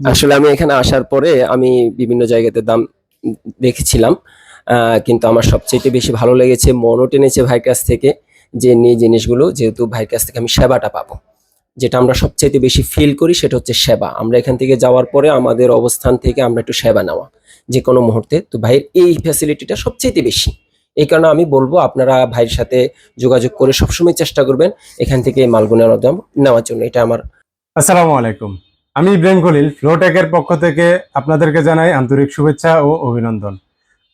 আসলে আমি এখানে আসার পরে আমি বিভিন্ন জায়গাতে দাম দেখেছিলাম কিন্তু আমার সবচেয়ে বেশি ভালো লেগেছে মনও টেনেছে ভাইয়ের কাছ থেকে যে নিয়ে জিনিসগুলো যেহেতু ভাইয়ের কাছ থেকে আমি সেবাটা পাবো। যেটা আমরা সবচাইতে বেশি ফিল করি সেটা হচ্ছে সেবা। আমরা এখান থেকে যাওয়ার পরে আমাদের অবস্থান থেকে আমরা একটু সেবা নেওয়া যে কোনো মুহূর্তে। তো ভাইয়ের এই ফ্যাসিলিটিটা সবচাইতে বেশি। এই কারণে আমি বলব আপনারা ভাইয়ের সাথে যোগাযোগ করে সবসময় চেষ্টা করবেন এখান থেকে মালগুলো নেওয়ার জন্য। এটা আমার আসসালামু আলাইকুম। আমি ইব্রাহিম খলিল ফ্লোটেকের পক্ষ থেকে আপনাদেরকে জানাই আন্তরিক শুভেচ্ছা ও অভিনন্দন।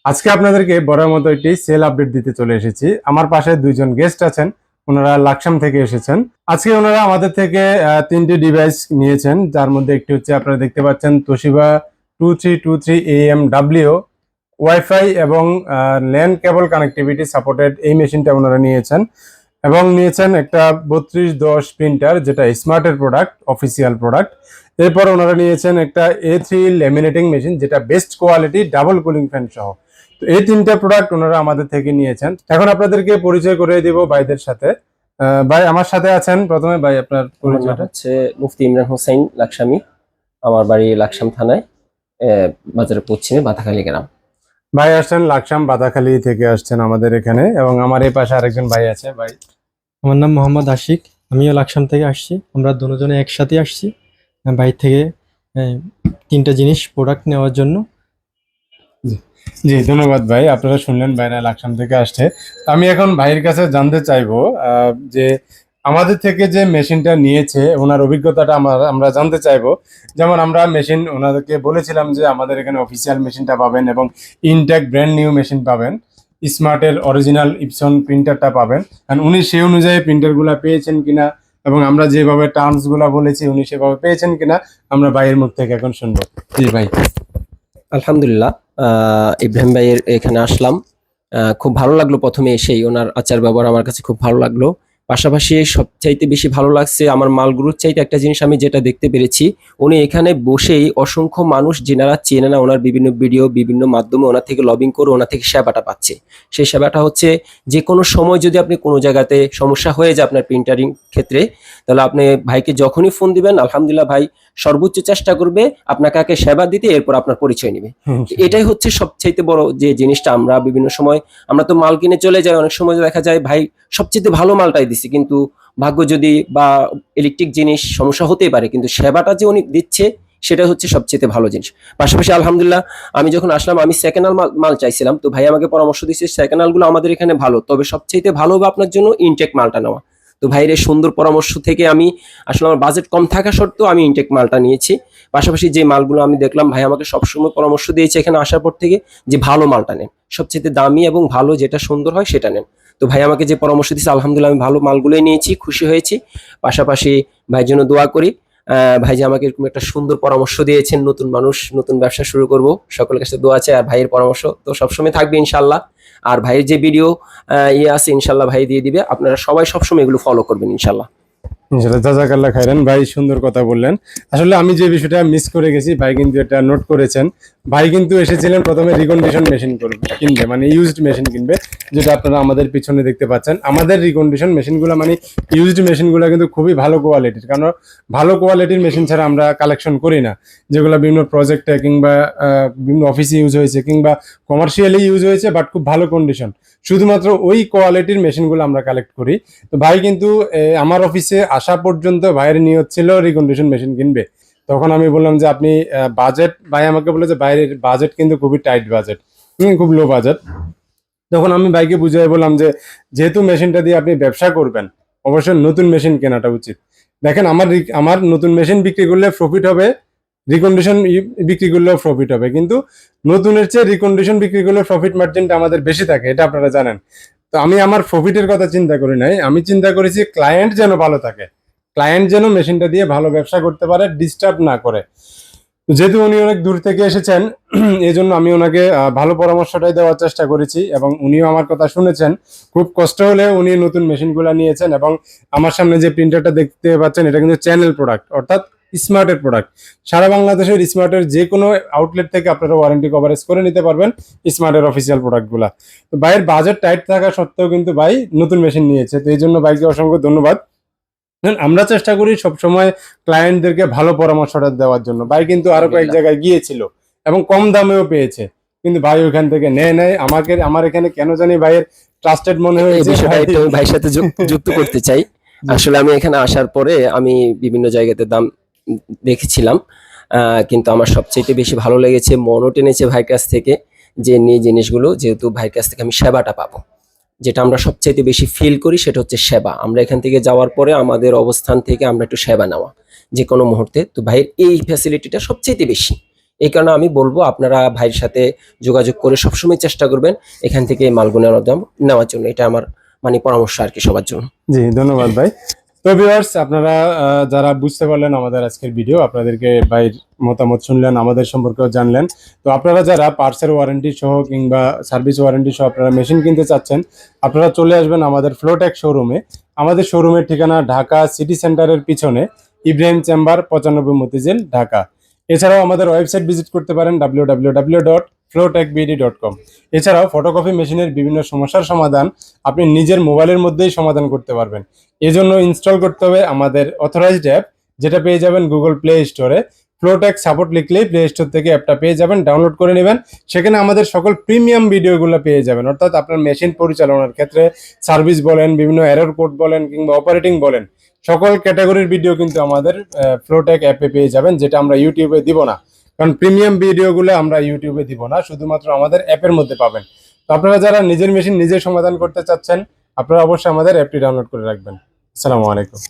আজকে আপনাদেরকে বড় মতো একটি সেল আপডেট দিতে চলে এসেছি। আমার পাশে দুইজন গেস্ট আছেন, ওনারা লাকসাম থেকে এসেছেন। আজকে ওনারা আমাদের থেকে তিনটি ডিভাইস নিয়েছেন, যার মধ্যে একটি হচ্ছে আপনারা দেখতে পাচ্ছেন Toshiba two three two three M W wifi এবং ল্যান্ড কেবল কানেক্টিভিটি সাপোর্টেড এই মেশিনটা ওনারা নিয়েছেন। এবং নিয়েছেন একটা বত্রিশ দশ প্রিন্টার যেটা স্মার্টের প্রোডাক্ট অফিসিয়াল প্রোডাক্ট এরপর ওনারা নিয়েছেন একটা এ থ্রি ল্যামিনেটিং মেশিন যেটা best quality double cooling fan সহ। তো এই তিনটা প্রোডাক্ট ওনারা আমাদের থেকে নিয়েছেন। এখন আপনাদেরকে পরিচয় করে দিব ভাইদের সাথে। আহ, ভাই আমার সাথে আছেন প্রথমে ভাই আপনার পরিচয়টা। হচ্ছে মুফতি ইমরান হোসেন লাকসামি। আমার বাড়ি লাকসাম থানায় আহ, বাজারের পশ্চিমে বাতাখালী গ্রাম। ভাই আসছেন লাকসাম বাদাখালী থেকে আসছেন আমাদের এখানে এবং আমার এই পাশে আরেকজন ভাই আছে ভাই। আমার নাম মোহাম্মদ আশিক আমিও লাকসাম থেকে আসছি। আমরা দুজনে একসাথে আসছি। বাইরে থেকে তিনটা জিনিস প্রোডাক্ট নেওয়ার জন্য। জি। ধন্যবাদ ভাই, আপনারা শুনলেন ভাইরা লাকসাম থেকে আসছে। আমি এখন ভাইয়ের কাছে জানতে চাইব যে আমাদের থেকে যে মেশিনটা নিয়েছে, ওনার অভিজ্ঞতাটা আমরা আমরা জানতে চাইব। যেমন আমরা মেশিন, ওনাদেরকে বলেছিলাম যে আমাদের এখানে অফিসিয়াল মেশিনটা পাবেন এবং ইনটেক ব্র্যান্ড নিউ মেশিন পাবেন। স্মার্টের অরিজিনাল ইপসন প্রিন্টারটা পাবেন। আর উনি সেই অনুযায়ী প্রিন্টারগুলো পেয়েছেন কিনা এবং আমরা যেভাবে টার্মসগুলা বলেছি, উনি সেভাবে পেয়েছেন কিনা আমরা ভাইয়ের মুখ থেকে এখন শুনব। জি ভাই। আলহামদুলিল্লাহ ইব্রাহিম ভাইয়ের এখানে আসলাম। খুব ভালো লাগল প্রথমে এসেই ওনার আচার ব্যবহার আমার কাছে খুব ভালো লাগল। পাশাপাশি সবচাইতে বেশি ভালো লাগছে আমার মালগুলোর চাইতে একটা জিনিস আমি যেটা দেখতে পেরেছি। উনি এখানে বসেই অসংখ্য মানুষ যেনারা চেনে না ওনার বিভিন্ন ভিডিও বিভিন্ন মাধ্যমে ওনার থেকে লবিং করে ওনার থেকে সেবাটা পাচ্ছে। সেই সেবাটা হচ্ছে যে কোনো সময় যদি আপনি কোনো জায়গাতে সমস্যা হয়ে যায় আপনার প্রিন্টারিং ক্ষেত্রে তাহলে আপনি ভাইকে যখনই ফোন দিবেন আলহামদুলিল্লাহ ভাই সর্বোচ্চ চেষ্টা করবে আপনাকে আগে সেবা দিতে এরপর আপনার পরিচয় নেবে। এটাই হচ্ছে সবচাইতে বড় যে জিনিসটা আমরা বিভিন্ন সময় আমরা তো মাল কিনে চলে যাই অনেক সময় দেখা যায় ভাই সবচেয়ে ভালো মালটাই দিছি। কিন্তু ভাগ্য যদি বা ইলেকট্রিক জিনিস সমস্যা হতেই পারে, কিন্তু সেবাটা যে উনি দিচ্ছে, সেটা হচ্ছে সবচেয়ে ভালো জিনিস। পাশাপাশি আলহামদুলিল্লাহ, আমি যখন আসলাম, আমি সেকেন্ড মাল মাল চাইছিলাম। তো ভাই আমাকে পরামর্শ দিচ্ছে সেকেন্ডগুলো আমাদের এখানে ভালো। তবে সবচেয়ে ভালো হবে আপনার জন্য ইনটেক মালটা নেওয়া। তো ভাইয়ের সুন্দর পরামর্শ থেকে আমি আসলে আমার বাজেট কম থাকা সত্ত্বেও আমি ইনটেক মালটা নিয়েছি। পাশাপাশি যে মালগুলো আমি দেখলাম, ভাই আমাকে সবসময় পরামর্শ দিয়েছে এখানে আসার পর থেকে যে ভালো মালটা নেন। সবচেয়ে দামি এবং ভালো যেটা সুন্দর হয় সেটা নেন। তো ভাই আমাকে যে পরামর্শ দিচ্ছে আলহামদুলিল্লাহ আমি ভালো মালগুলোই নিয়েছি, খুশি হয়েছি। পাশাপাশি ভাইয়ের জন্য দোয়া করি। ভাই যে আমাকে এরকম একটা সুন্দর পরামর্শ দিয়েছেন, নতুন মানুষ, নতুন ব্যবসা শুরু করব, সকলের কাছে দোয়া আছে আর ভাইয়ের পরামর্শ তো সবসময় থাকবে ইনশাল্লাহ। আর ভাইয়ের যে ভিডিও ইয়ে আছে, ইনশাল্লাহ ভাই দিয়ে দিবে। আপনারা সবাই সবসময় এগুলো ফলো করবেন ইনশাল্লাহ। ইনশাল্লাহ জাজাকাল্লাহ খাইরেন ভাই সুন্দর কথা বললেন। আসলে আমি যে বিষয়টা মিস করে গেছি, ভাই কিন্তু এটা নোট করেছেন। ভাই কিন্তু এসেছিলেন প্রথমে রিকন্ডিশন মেশিন করবে, কিনবে মানে ইউজড মেশিন কিনবে, যেটা আপনারা আমাদের পিছনে দেখতে পাচ্ছেন। আমাদের রিকন্ডিশন মেশিনগুলো মানে ইউজড মেশিনগুলো কিন্তু খুবই ভালো কোয়ালিটির কারণ ভালো কোয়ালিটির মেশিন ছাড়া আমরা কালেকশন করি না। যেগুলো বিভিন্ন প্রজেক্টে কিংবা বিভিন্ন অফিসে ইউজ হয়েছে, কিংবা কমার্শিয়ালি ইউজ হয়েছে বাট খুব ভালো কন্ডিশন শুধুমাত্র ওই কোয়ালিটির মেশিনগুলো আমরা কালেক্ট করি। তো ভাই কিন্তু আমার অফিসে আসা পর্যন্ত ভাইয়ের নিয়ত ছিল রিকন্ডিশন মেশিন কিনবে। তখন আমি বললাম যে, আপনি বাজেট ভাই আমাকে বলে যে, বাইরের বাজেট কিন্তু খুবই টাইট বাজেট হম, খুব লো বাজেট তখন আমি ভাইকে বুঝিয়ে বললাম যে, যেহেতু মেশিনটা দিয়ে আপনি ব্যবসা করবেন, অবশ্যই নতুন মেশিন কেনাটা উচিত। দেখেন, আমার আমার নতুন মেশিন বিক্রি করলে প্রফিট হবে রিকন্ডিশন বিক্রি করলেও প্রফিট হবে। কিন্তু নতুনের চেয়ে রিকন্ডিশন বিক্রি করলে প্রফিট মার্জিনটা আমাদের বেশি থাকে, এটা আপনারা জানেন। তো আমি আমার প্রফিটের কথা চিন্তা করি নাই। আমি চিন্তা করেছি ক্লায়েন্ট যেন ভালো থাকে। ক্লায়েন্ট যেন মেশিনটা দিয়ে ভালো ব্যবসা করতে পারে ডিস্টার্ব না করে। যেহেতু উনি অনেক দূর থেকে এসেছেন এই জন্য আমি ওনাকে ভালো পরামর্শটাই দেওয়ার চেষ্টা করেছি এবং উনিও আমার কথা শুনেছেন। খুব কষ্ট হলে উনি নতুন মেশিনগুলো নিয়েছেন এবং আমার সামনে যে প্রিন্টারটা দেখতে পাচ্ছেন, এটা কিন্তু চ্যানেল প্রোডাক্ট অর্থাৎ স্মার্টের প্রোডাক্ট। সারা বাংলাদেশের স্মার্টের যে কোনো আউটলেট থেকে আপনারা ওয়ারেন্টি কভারেজ করে নিতে পারবেন স্মার্টের অফিসিয়াল প্রোডাক্টগুলা তো ভাইয়ের বাজেট টাইট থাকা সত্ত্বেও কিন্তু ভাই নতুন মেশিন নিয়েছে। তো এই জন্য ভাইকে অসংখ্য ধন্যবাদ। আমরা চেষ্টা করি সবসময় ক্লায়েন্টদেরকে ভালো পরামর্শটা দেওয়ার জন্য। ভাই কিন্তু আরও কয়েক জায়গায় গিয়েছিল এবং কম দামেও পেয়েছে। কিন্তু ভাই ওখান থেকে নেয় নেয় আমাকে আমার এখানে কেন জানি ভাইয়ের ট্রাস্টেড মনে এই হয়েছে। ভাইয়ের সাথে যুক- যুক্ত করতে চাই। আসলে আমি এখানে আসার পরে আমি বিভিন্ন জায়গাতে দাম দেখেছিলাম কিন্তু আমার সবচেয়ে বেশি ভালো লেগেছে মনও টেনেছে ভাইয়ের কাছ থেকে যে নিয়ে জিনিসগুলো, যেহেতু ভাইয়ের কাছ থেকে আমি সেবাটা পাবো। যেটা আমরা সবচাইতে বেশি ফিল করি সেটা হচ্ছে সেবা। আমরা এখান থেকে যাওয়ার পরে আমাদের অবস্থান থেকে আমরা একটু সেবা নেওয়া যে কোনো মুহূর্তে। তো ভাইয়ের এই ফ্যাসিলিটিটা সবচাইতে বেশি। এই কারণে আমি বলব, আপনারা ভাইয়ের সাথে যোগাযোগ করে সবসময় চেষ্টা করবেন এখান থেকে নেওয়ার- নেওয়ার জন্য। এটা আমার মানে পরামর্শ আর কি সবার জন্য। জি, ধন্যবাদ ভাই। তো ভিউয়ার্স আপনারা যারা বুঝতে পারলেন আমাদের আজকের ভিডিও আপনাদেরকে ভাইয়ের মতামত শুনলেন, আমাদের সম্পর্কেও জানলেন। তো আপনারা যারা পার্সের ওয়ারেন্টি সহ কিংবা সার্ভিস ওয়ারেন্টি সহ আপনারা মেশিন কিনতে চাচ্ছেন, আপনারা চলে আসবেন আমাদের ফ্লোটেক শোরুমে আমাদের শোরুমের ঠিকানা ঢাকা সিটি সেন্টারের পিছনে ইব্রাহিম চেম্বার পঁচানব্বই মতিঝিল, ঢাকা। এছাড়াও আমাদের ওয়েবসাইট ভিজিট করতে পারেন W W W dot Flotech BD dot com এছাড়াও ফটোকপি মেশিনের বিভিন্ন সমস্যার সমাধান আপনি নিজের মোবাইলের মধ্যেই সমাধান করতে পারবেন। এজন্য ইনস্টল করতে হবে আমাদের অথরাইজড অ্যাপ যেটা পেয়ে যাবেন গুগল প্লে স্টোরে ফ্লোটেক সাপোর্ট লিখলেই প্লে স্টোর থেকে অ্যাপটা পেয়ে যাবেন ডাউনলোড করে নেবেন। সেখানে আমাদের সকল প্রিমিয়াম ভিডিওগুলো পেয়ে যাবেন। অর্থাৎ আপনার মেশিন পরিচালনার ক্ষেত্রে সার্ভিস বলেন, বিভিন্ন এরর কোড বলেন, কিংবা অপারেটিং বলেন, সকল ক্যাটাগরির ভিডিও কিন্তু আমাদের ফ্লোটেক অ্যাপে পেয়ে যাবেন, যেটা আমরা ইউটিউবে দিব না। কারণ প্রিমিয়াম ভিডিওগুলো আমরা ইউটিউবে দিব না, শুধুমাত্র আমাদের অ্যাপের মধ্যে পাবেন। তো আপনারা যারা নিজের মেশিন নিজে সমাধান করতে চাচ্ছেন, আপনারা অবশ্যই আমাদের অ্যাপটি ডাউনলোড করে রাখবেন। আসসালামু আলাইকুম।